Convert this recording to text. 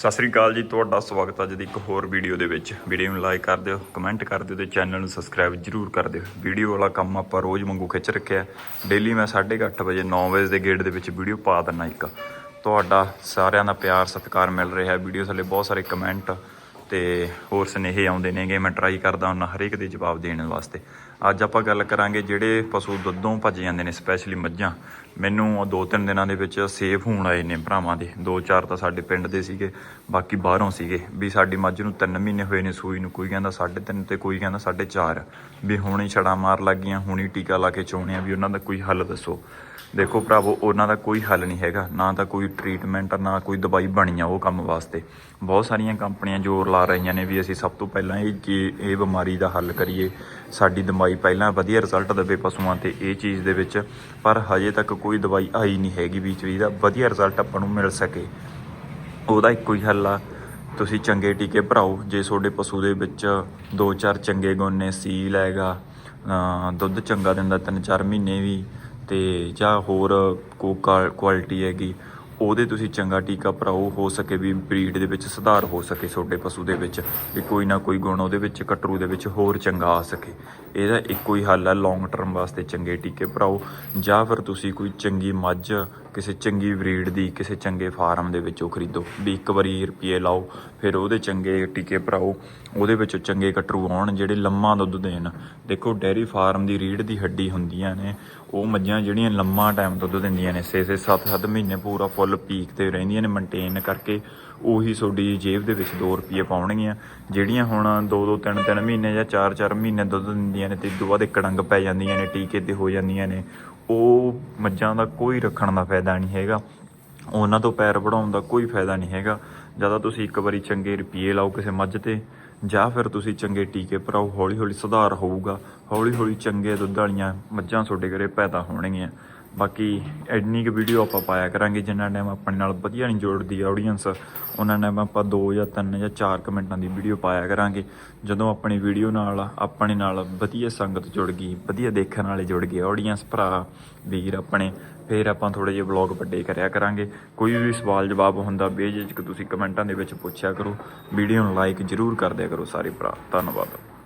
ਸਤਿ ਸ੍ਰੀ ਅਕਾਲ ਜੀ, ਤੁਹਾਡਾ ਸਵਾਗਤ ਹੈ ਅੱਜ ਦੀ ਇੱਕ ਹੋਰ ਵੀਡੀਓ ਦੇ ਵਿੱਚ। ਵੀਡੀਓ ਨੂੰ ਲਾਈਕ ਕਰ ਦਿਓ, ਕਮੈਂਟ ਕਰ ਦਿਓ ਤੇ ਚੈਨਲ ਨੂੰ ਸਬਸਕ੍ਰਾਈਬ ਜਰੂਰ ਕਰ ਦਿਓ। ਵੀਡੀਓ ਵਾਲਾ ਕੰਮ ਆਪਾਂ ਰੋਜ਼ ਵਾਂਗੂ ਖਿੱਚ ਰੱਖਿਆ ਡੇਲੀ ਮੈਂ 8:30 ਵਜੇ 9 ਵਜੇ ਦੇ ਗੇਟ ਦੇ ਵਿੱਚ ਵੀਡੀਓ ਪਾ ਦਿੰਦਾ ਇੱਕ। ਤੁਹਾਡਾ ਸਾਰਿਆਂ ਦਾ ਪਿਆਰ, ਸਤਿਕਾਰ ਮਿਲ ਰਿਹਾ ਵੀਡੀਓ ਥੱਲੇ ਬਹੁਤ ਸਾਰੇ ਕਮੈਂਟ ਤੇ ਹੋਰ ਸੁਨੇਹੇ ਆਉਂਦੇ ਨੇਗੇ। ਮੈਂ ਟਰਾਈ ਕਰਦਾ ਹਾਂ ਹਰੇਕ ਦੇ ਜਵਾਬ ਦੇਣ ਵਾਸਤੇ। ਅੱਜ ਆਪਾਂ ਗੱਲ ਕਰਾਂਗੇ ਜਿਹੜੇ ਪਸ਼ੂ ਦੁੱਧੋਂ ਭੱਜ ਜਾਂਦੇ ਨੇ ਸਪੈਸ਼ਲੀ ਮੱਝਾਂ। ਮੈਨੂੰ ਦੋ ਤਿੰਨ ਦਿਨਾਂ ਦੇ ਵਿੱਚ ਸੇਫ ਹੋਣ ਆਏ ਨੇ ਭਰਾਵਾਂ ਦੇ। ਦੋ ਚਾਰ ਤਾਂ ਸਾਡੇ ਪਿੰਡ ਦੇ ਸੀਗੇ, ਬਾਕੀ ਬਾਹਰੋਂ ਸੀਗੇ। ਵੀ ਸਾਡੀ ਮੱਝ ਨੂੰ 3 ਮਹੀਨੇ ਹੋਏ ਨੇ ਸੂਈ ਨੂੰ, ਕੋਈ ਕਹਿੰਦਾ 3.5 ਤੇ ਕੋਈ ਕਹਿੰਦਾ 4.5 ਵੀ ਹੁਣੇ ਛੜਾ ਮਾਰ ਲੱਗ ਲੱਗੀਆਂ ਹੁਣੀ ਟੀਕਾ ਲਾ ਕੇ ਚੋਣੇ ਆ ਵੀ ਉਹਨਾਂ ਦਾ ਕੋਈ ਹੱਲ ਦੱਸੋ। ਦੇਖੋ ਭਰਾਵੋ, ਉਹਨਾਂ ਦਾ ਕੋਈ ਹੱਲ ਨਹੀਂ ਹੈਗਾ। ਨਾ ਤਾਂ ਕੋਈ ਟ੍ਰੀਟਮੈਂਟ ਨਾ ਕੋਈ ਦਵਾਈ ਬਣੀ ਆ ਉਹ ਕੰਮ ਵਾਸਤੇ। ਬਹੁਤ ਸਾਰੀਆਂ ਕੰਪਨੀਆਂ ਜ਼ੋਰ ਲਾ ਰਹੀਆਂ ਨੇ ਵੀ ਅਸੀਂ ਸਭ ਤੋਂ ਪਹਿਲਾਂ ਇਹ ਚੀ- ਇਹ ਬਿਮਾਰੀ ਦਾ ਹੱਲ ਕਰੀਏ। ਸਾਡੀ ਦਵਾਈ ਪਹਿਲਾਂ ਵਧੀਆ ਰਿਜ਼ਲਟ ਦੇਵੇ ਪਸ਼ੂਆਂ ਤੇ ਇਹ ਚੀਜ਼ ਦੇ ਵਿੱਚ, ਪਰ ਹਜੇ ਤੱਕ ਕੋਈ ਦਵਾਈ ਆਈ ਨਹੀਂ ਹੈਗੀ ਵਿੱਚ ਵੀ ਦਾ ਵਧੀਆ ਰਿਜ਼ਲਟ ਆਪਾਂ ਨੂੰ ਮਿਲ ਸਕੇ। ਉਹਦਾ ਇੱਕੋ ਹੀ ਹੱਲ ਆ, ਤੁਸੀਂ ਚੰਗੇ ਟੀਕੇ ਭਰਾਓ, ਜੇ ਤੁਹਾਡੇ ਪਸ਼ੂ ਦੇ ਵਿੱਚ ਦੋ ਚਾਰ ਚੰਗੇ ਗੁਣ ਨੇ ਸੀਲ ਹੈਗਾ ਦੁੱਧ ਚੰਗਾ ਦਿੰਦਾ ਤਿੰਨ ਚਾਰ ਮਹੀਨੇ ਵੀ, ਤੇ ਜਾਂ ਹੋਰ ਕੋ ਕੁਆਲਿਟੀ ਹੈਗੀ ਉਹਦੇ ਤੁਸੀਂ ਚੰਗਾ ਟੀਕਾ ਭਰਾਓ, ਹੋ ਸਕੇ ਵੀ ਬਰੀਡ ਦੇ ਵਿੱਚ ਸੁਧਾਰ ਹੋ ਸਕੇ ਤੁਹਾਡੇ ਪਸ਼ੂ ਦੇ ਵਿੱਚ, ਵੀ ਕੋਈ ਨਾ ਕੋਈ ਗੁਣ ਉਹਦੇ ਵਿੱਚ, ਕਟਰੂ ਦੇ ਵਿੱਚ ਹੋਰ ਚੰਗਾ ਆ ਸਕੇ। ਇਹਦਾ ਇੱਕੋ ਹੀ ਹੱਲ ਆ ਲੌਂਗ ਟਰਮ ਵਾਸਤੇ ਚੰਗੇ ਟੀਕੇ ਭਰਾਓ, ਜਾਂ ਫਿਰ ਤੁਸੀਂ ਕੋਈ ਚੰਗੀ ਮੱਝ ਕਿਸੇ ਚੰਗੀ ਬਰੀਡ ਦੀ, ਕਿਸੇ ਚੰਗੇ ਫਾਰਮ ਦੇ ਵਿੱਚੋਂ ਖਰੀਦੋ। ਵੀ ਇੱਕ ਵਾਰੀ ਰੁਪਏ ਲਾਓ, ਫਿਰ ਉਹਦੇ ਚੰਗੇ ਟੀਕੇ ਭਰਾਓ। ਉਹਦੇ ਵਿੱਚੋਂ ਚੰਗੇ ਕਟਰੂ ਆਉਣ, ਜਿਹੜੇ ਲੰਮਾ ਦੁੱਧ ਦੇਣ। ਦੇਖੋ, ਡੈਰੀ ਫਾਰਮ ਦੀ ਰੀੜ ਦੀ ਹੱਡੀ ਹੁੰਦੀਆਂ ਨੇ। ਉਹ ਮੱਝਾਂ ਜਿਹੜੀਆਂ ਲੰਮਾ ਟਾਈਮ ਦੁੱਧ ਦਿੰਦੀਆਂ ਨੇ 6-6 7-7 ਮਹੀਨੇ ਪੂਰਾ ਫੁੱਲ ਪੀਕ ਤੇ ਰਹਿੰਦੀਆਂ ਨੇ ਮੇਨਟੇਨ ਕਰਕੇ। ਉਹੀ ਤੁਹਾਡੀ ਜੇਬ ਦੇ ਵਿੱਚ 2 ਰੁਪਏ ਪਾਉਣਗੀਆਂ, ਜਿਹੜੀਆਂ ਹੁਣ 2-2 3-3 ਮਹੀਨੇ ਜਾਂ 4-4 ਮਹੀਨੇ ਦੁੱਧ ਦਿੰਦੀਆਂ ਨੇ ਤੇ ਇਸ ਤੋਂ ਬਾਅਦ ਇੱਕ ਡੰਗ ਪੈ ਜਾਂਦੀਆਂ ਨੇ, ਟੀਕੇ ਤੇ ਹੋ ਜਾਂਦੀਆਂ ਨੇ। ਉਹ ਮੱਝਾਂ ਦਾ ਕੋਈ ਰੱਖਣ ਦਾ ਫਾਇਦਾ ਨਹੀਂ ਹੈਗਾ। ਉਹਨਾਂ ਤੋਂ ਪੈਰ ਵਢਾਉਣ ਦਾ ਕੋਈ ਫਾਇਦਾ ਨਹੀਂ ਹੈਗਾ। ਜ਼ਿਆਦਾ ਤੁਸੀਂ ਇੱਕ ਵਾਰੀ ਚੰਗੇ ਰੁਪਏ ਲਾਓ ਕਿਸੇ ਮੱਝ ਤੇ, ਜਾਂ ਫਿਰ ਤੁਸੀਂ ਚੰਗੇ ਟੀਕੇ ਭਰਾਓ ਹੌਲੀ ਹੌਲੀ ਸੁਧਾਰ ਹੋਊਗਾ। ਹੌਲੀ ਹੌਲੀ ਚੰਗੇ ਦੁੱਧ ਵਾਲੀਆਂ ਮੱਝਾਂ ਤੁਹਾਡੇ ਘਰੇ ਪੈਦਾ ਹੋਣਗੀਆਂ। ਬਾਕੀ ਐਡਨੀ ਕਿ ਵੀਡੀਓ ਆਪਾਂ ਪਾਇਆ ਕਰਾਂਗੇ ਜਿੰਨਾ ਟਾਈਮ ਆਪਣੇ ਨਾਲ ਵਧੀਆ ਨਹੀਂ ਜੁੜਦੀ ਆਡੀਅנס ਉਹਨਾਂ ਟਾਈਮ ਆਪਾਂ ਦੋ ਜਾਂ ਤਿੰਨ ਜਾਂ ਚਾਰ ਕਮੈਂਟਾਂ ਦੀ ਵੀਡੀਓ ਪਾਇਆ ਕਰਾਂਗੇ। ਜਦੋਂ ਆਪਣੀ ਵੀਡੀਓ ਨਾਲ, ਆਪਣੇ ਨਾਲ ਵਧੀਆ ਸੰਗਤ ਜੁੜ ਗਈ, ਵਧੀਆ ਦੇਖਣ ਵਾਲੇ ਜੁੜ ਗਏ ਆਡੀਅנס ਭਰਾ, ਵੀਰ ਆਪਣੇ, ਫਿਰ ਆਪਾਂ ਥੋੜੇ ਜਿਹਾ ਵਲੌਗ ਵੱਡੇ ਕਰਿਆ ਕਰਾਂਗੇ। ਕੋਈ ਵੀ ਸਵਾਲ ਜਵਾਬ ਹੁੰਦਾ, ਬੇਝਿਜਕ ਤੁਸੀਂ ਕਮੈਂਟਾਂ ਦੇ ਵਿੱਚ ਪੁੱਛਿਆ ਕਰੋ। ਵੀਡੀਓ ਨੂੰ ਲਾਈਕ ਜ਼ਰੂਰ ਕਰ ਦਿਆ ਕਰੋ ਸਾਰੇ ਭਰਾ। ਧੰਨਵਾਦ।